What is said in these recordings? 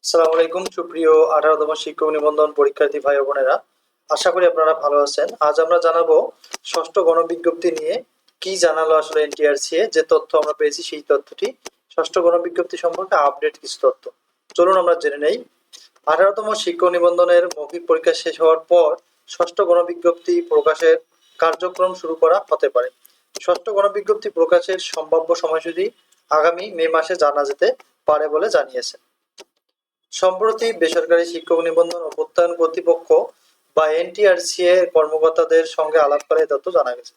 আসসালামু আলাইকুম, সুপ্রিয় আঠারোতম শিক্ষক নিবন্ধন পরীক্ষার্থী ভাই বোনেরা। আশা করি আপনারা ভালো আছেন। আজ আমরা জানাব ষষ্ঠ গণবিজ্ঞপ্তি নিয়ে কি জানালো আসলে এনটিআরসি যে তথ্য আমরা পেয়েছি সেই তথ্যটি। ষষ্ঠ গণবিজ্ঞপ্তি সম্পর্কে আপডেট কিছু তথ্য। চলুন আমরা জেনে নেই। আঠারোতম শিক্ষক নিবন্ধনের মৌখিক পরীক্ষা শেষ হওয়ার পর ষষ্ঠ গণবিজ্ঞপ্তি প্রকাশের কার্যক্রম শুরু করা হতে পারে। ষষ্ঠ গণবিজ্ঞপ্তি প্রকাশের সম্ভাব্য সময়সূচি আগামী মে মাসে জানা যেতে পারে বলে জানিয়েছে। সম্প্রতি বেসরকারি শিক্ষক নিবন্ধন ও প্রত্যয়ন কর্তৃপক্ষ বা এনটিআরসি এর কর্মকর্তাদের সঙ্গে আলাপ করে তথ্য জানা গেছে।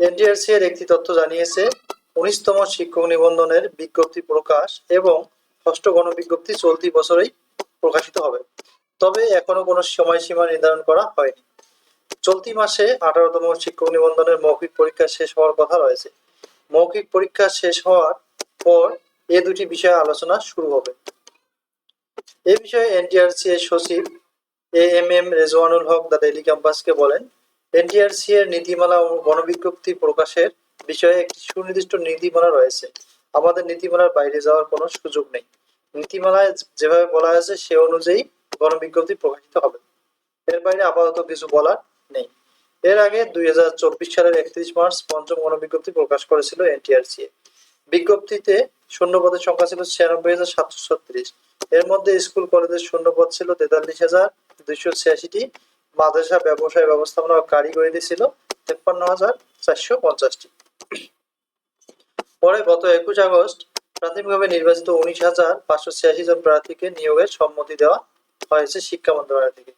এনটিআরসি এর একটি তথ্য জানিয়েছে, উনিশতম শিক্ষক নিবন্ধনের বিজ্ঞপ্তি প্রকাশ এবং ষষ্ঠ গণবিজ্ঞপ্তি চলতি বছরেই প্রকাশিত হবে। তবে এখনও কোনো সময়সীমা নির্ধারণ করা হয়নি। চলতি মাসে আঠারোতম শিক্ষক নিবন্ধনের মৌখিক পরীক্ষা শেষ হওয়ার কথা রয়েছে। মৌখিক পরীক্ষা শেষ হওয়ার পর এ দুটি বিষয়ে আলোচনা শুরু হবে। এ বিষয়ে এনটিআরসি এর সচিব A M M Rezwanul Haque the Daily ক্যাম্পাসকে বলেন, এনটিআরসি এর নীতিমালা ও গণবিজ্ঞপ্তি প্রকাশের বিষয়ে একটি সুনির্দিষ্ট নীতিমালা রয়েছে। আমাদের নীতিমালার বাইরে যাওয়ার কোনো সুযোগ নেই। নীতিমালায় যেভাবে বলা হয়েছে, সে অনুযায়ী গণবিজ্ঞপ্তি প্রকাশিত হবে। এর বাইরে আপাতত কিছু বলার নেই। এর আগে দুই হাজার চব্বিশ সালের একত্রিশ মার্চ পঞ্চম গণবিজ্ঞপ্তি প্রকাশ করেছিল এনটিআরসি বিজ্ঞপ্তিতে শূন্যপদের সংখ্যা ছিল ছিয়ানব্বই হাজার সাতশো ছত্রিশ। এর মধ্যে স্কুল, কলেজের শূন্যপদ ছিল তেতাল্লিশ হাজার দুইশো ছিয়াশিটি। মাদ্রাসা, ব্যবসায় ব্যবস্থাপনা ও কারিগরিতে ছিল তেপ্পান্ন হাজার চারশো পঞ্চাশটি। পরে গত একুশ আগস্ট প্রাথমিকভাবে নির্বাচিত উনিশ হাজার পাঁচশো ছিয়াশি জন প্রার্থীকে নিয়োগের সম্মতি দেওয়া হয়েছে শিক্ষা মন্ত্রণালয় থেকে।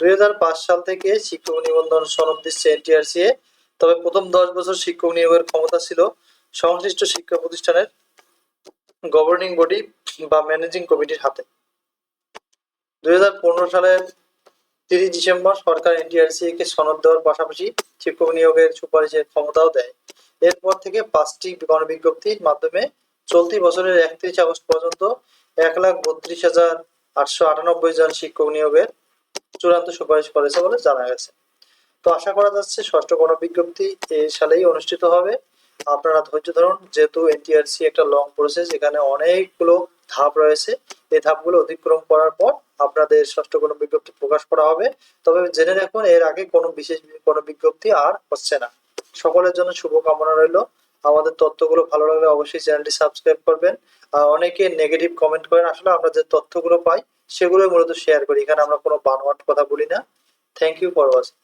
দুই হাজার পাঁচ সাল থেকে শিক্ষক নিবন্ধন সনদ দিচ্ছে এনটিআরসি এ। তবে প্রথম দশ বছর শিক্ষক নিয়োগের ক্ষমতা ছিল সংশ্লিষ্ট শিক্ষা প্রতিষ্ঠানের গভর্নিং বডি বা ম্যানেজিং কমিটির হাতে। দুই হাজার পনেরো সালের তিরিশ ডিসেম্বর সরকার এনটিআরসি কে সনদ দেওয়ার পাশাপাশি শিক্ষক নিয়োগের সুপারিশের ক্ষমতাও দেয়। এরপর থেকে পাঁচটি গণবিজ্ঞপ্তির মাধ্যমে চলতি বছরের একত্রিশ আগস্ট পর্যন্ত এক লাখ বত্রিশ হাজার আটশো আটানব্বই জন শিক্ষক নিয়োগের চূড়ান্ত সুপারিশ করেছে বলে জানা গেছে। তো আশা করা যাচ্ছে ষষ্ঠ গণবিজ্ঞপ্তি এই সালেই অনুষ্ঠিত হবে। আপনারা ধৈর্য ধরুন, যেহেতু এনটিআরসি একটা লং প্রসেস এখানে অনেকগুলো ধাপ রয়েছে। এই ধাপগুলো অতিক্রম করার পর আপনাদের ষষ্ঠ কোনো বিজ্ঞপ্তি প্রকাশ করা হবে। তবে জেনে রাখুন, এর আগে কোনো বিশেষ কোনো বিজ্ঞপ্তি আর হচ্ছে না। সকলের জন্য শুভকামনা রইল। আমাদের তথ্যগুলো ভালো লাগলে অবশ্যই চ্যানেলটি সাবস্ক্রাইব করবেন। আর অনেকে নেগেটিভ কমেন্ট করেন, আসলে আমরা যে তথ্যগুলো পাই সেগুলো মূলত শেয়ার করি। এখানে আমরা কোনো বানোয়াট কথা বলি না। Thank you for watching